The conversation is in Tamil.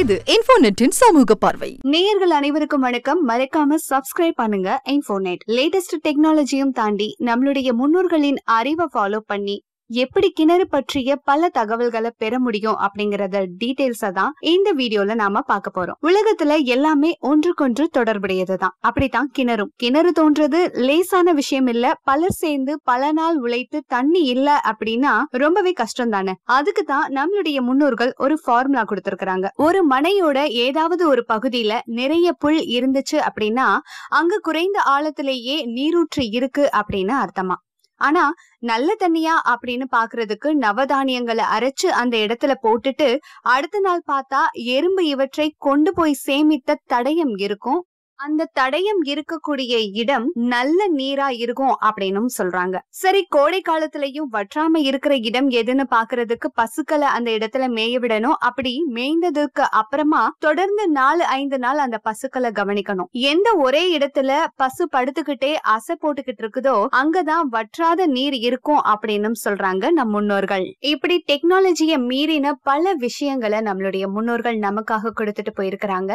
இது இன்ஃபோநெட்டின் சமூக பார்வை. நேயர்கள் அனைவருக்கும் வணக்கம். மறக்காம சப்ஸ்கிரைப் பண்ணுங்க. இன்ஃபோநெட். லேட்டஸ்ட் டெக்னாலஜியும் தாண்டி நம்மளுடைய முன்னோர்களின் அறிவை ஃபாலோ பண்ணி எப்படி கிணறு பற்றிய பல தகவல்களை பெற முடியும் அப்படிங்கறத டீடைல்ஸ தான் இந்த வீடியோல நாம பார்க்க போறோம். உலகத்துல எல்லாமே ஒன்றுக்கொன்று தொடர்புடையது தான் அப்படித்தான் கிணறும். கிணறு தோன்றது லேசான விஷயம் இல்ல. பலர் சேர்ந்து பல நாள் உழைத்து தண்ணி இல்ல அப்படின்னா ரொம்பவே கஷ்டம் தானே அதுக்கு தான் நம்மளுடைய முன்னோர்கள் ஒரு ஃபார்முலா கொடுத்திருக்காங்க ஒரு மனையோட ஏதாவது ஒரு பகுதியில நிறைய புல் இருந்துச்சு அப்படின்னா அங்க குறைந்த ஆழத்திலேயே நீரூற்று இருக்கு அப்படின்னு அர்த்தமா. ஆனா நல்ல தண்ணியா அப்படின்னு பாக்குறதுக்கு நவதானியங்களை அரைச்சு அந்த இடத்துல போட்டுட்டு அடுத்த நாள் பார்த்தா எறும்பு இவற்றை கொண்டு போய் சேமித்த தடயம் இருக்கும். அந்த தடயம் இருக்கக்கூடிய இடம் நல்ல நீரா இருக்கும் அப்படின்னும் சொல்றாங்க. சரி கோடை காலத்திலயும் வற்றாம இருக்கிற இடம் எதுன்னு பாக்குறதுக்கு பசுக்களை அந்த இடத்துல மேய விடணும். அப்படி மேய்ந்ததுக்கு அப்புறமா தொடர்ந்து நாலு ஐந்து நாள் அந்த பசுக்களை கவனிக்கணும். எந்த ஒரே இடத்துல பசு படுத்துக்கிட்டே அசை போட்டுக்கிட்டு இருக்குதோ அங்கதான் வற்றாத நீர் இருக்கும் அப்படின்னு சொல்றாங்க நம் முன்னோர்கள். இப்படி டெக்னாலஜியை மீறின பல விஷயங்களை நம்மளுடைய முன்னோர்கள் நமக்காக கொடுத்துட்டு போயிருக்கிறாங்க.